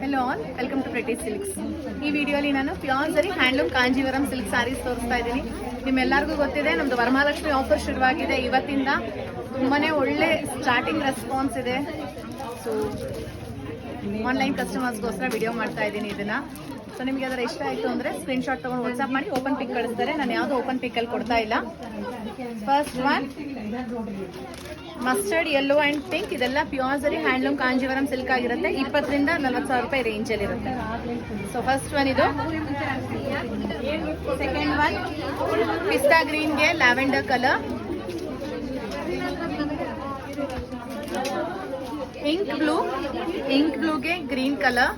Hello all welcome to pretty silks ಈ ವಿಡಿಯೋಲಿ ನಾನು ಪ್ಯೂರ್ ಸರಿ ಹ್ಯಾಂಡ್ಲೂಮ್ ಕಾಂಜೀವರಂ ಸಿಲ್ಕ್ ಸ್ಯಾರೀಸ್ ತೋರಿಸ್ತಾ ಇದ್ದೀನಿ. ನಿಮ್ಮೆಲ್ಲರಿಗೂ ಗೊತ್ತಿದೆ ನಮ್ಮದು ವರಮಹಾಲಕ್ಷ್ಮಿ ಆಫರ್ ಶುರುವಾಗಿದೆ. ಇವತ್ತಿಂದ ತುಂಬಾ ಒಳ್ಳೆ ಸ್ಟಾರ್ಟಿಂಗ್ ರೆಸ್ಪಾನ್ಸ್ ಇದೆ. ಸೊ ಆನ್ಲೈನ್ ಕಸ್ಟಮರ್ಸ್ಗೋಸ್ಕರ ವಿಡಿಯೋ ಮಾಡ್ತಾ ಇದ್ದೀನಿ ಇದನ್ನ. ಸೊ ನಿಮಗೆ ಅದರ ಇಷ್ಟ ಆಯಿತು ಅಂದರೆ ಸ್ಕ್ರೀನ್ಶಾಟ್ ತೊಗೊಂಡು ವಾಟ್ಸಪ್ ಮಾಡಿ ಓಪನ್ ಪಿಕ್ ಕಳಿಸ್ತಾರೆ. ನಾನು ಯಾವುದೋ ಓಪನ್ ಪಿಕ್ಕಲ್ಲಿ ಕೊಡ್ತಾ ಇಲ್ಲ. First one mustard yellow and pink ಇದೆಲ್ಲ ಪ್ಯೂರ್ ಹ್ಯಾಂಡ್ಲೂಮ್ ಕಾಂಜೀವರಂ ಸಿಲ್ಕ್ ಆಗಿರುತ್ತೆ. ಇಪ್ಪತ್ತರಿಂದ ನಲ್ವತ್ತು ಸಾವಿರ ರೂಪಾಯಿ ರೇಂಜಲ್ಲಿ ಇರುತ್ತೆ. ಸೊ ಫಸ್ಟ್ ಒನ್ ಇದು. ಸೆಕೆಂಡ್ ಒನ್ ಪಿಸ್ತಾ ಗ್ರೀನ್ಗೆ ಲ್ಯಾವೆಂಡರ್ ಕಲರ್ ಇಂಕ್ ಬ್ಲೂ ಬ್ಲೂಗೆ ಗ್ರೀನ್ ಕಲರ್.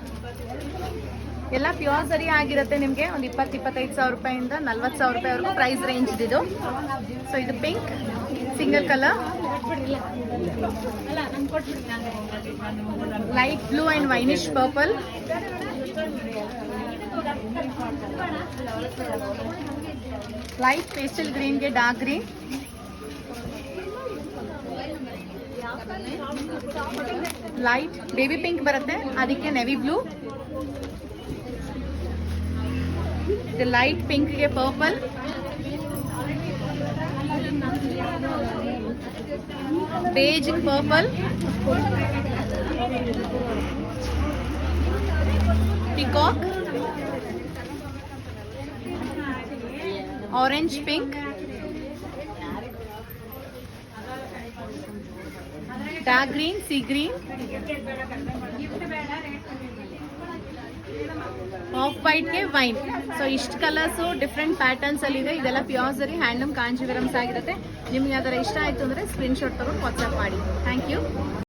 ಎಲ್ಲ ಪ್ಯೂರ್ ಸರಿ ಆಗಿರುತ್ತೆ ನಿಮಗೆ. ಒಂದು ಇಪ್ಪತ್ತು, ಇಪ್ಪತ್ತೈದು ಸಾವಿರ ರೂಪಾಯಿಂದ ನಲ್ವತ್ತು ಸಾವಿರ ರೂಪಾಯಿವರೆಗೂ ಪ್ರೈಸ್ ರೇಂಜ್ ಇದು ಸೊ ಇದು pink single colour light blue and winish purple light pastel ಗ್ರೀನ್ಗೆ dark green light baby pink ಬರುತ್ತೆ. ಅದಕ್ಕೆ ನೆವಿ ಬ್ಲೂ ಇದು light ಪಿಂಕ್ಗೆ purple beige purple peacock orange pink dark green, sea green. Off ವೈಟ್ಗೆ wine so ಇಷ್ಟು colours different patterns ಅಲ್ಲಿ ಇದೆ. ಇದೆಲ್ಲ pure ಸರಿ handloom ಕಾಂಜೀವರಮ್ಸ್ ಆಗಿರುತ್ತೆ ನಿಮ್ಗೆ ಅದರ ಇಷ್ಟ ಆಯ್ತು ಅಂದ್ರೆ ಸ್ಕ್ರೀನ್ಶಾಟ್ ತಗೊಂಡು ವಾಟ್ಸಪ್ ಮಾಡಿ. Thank you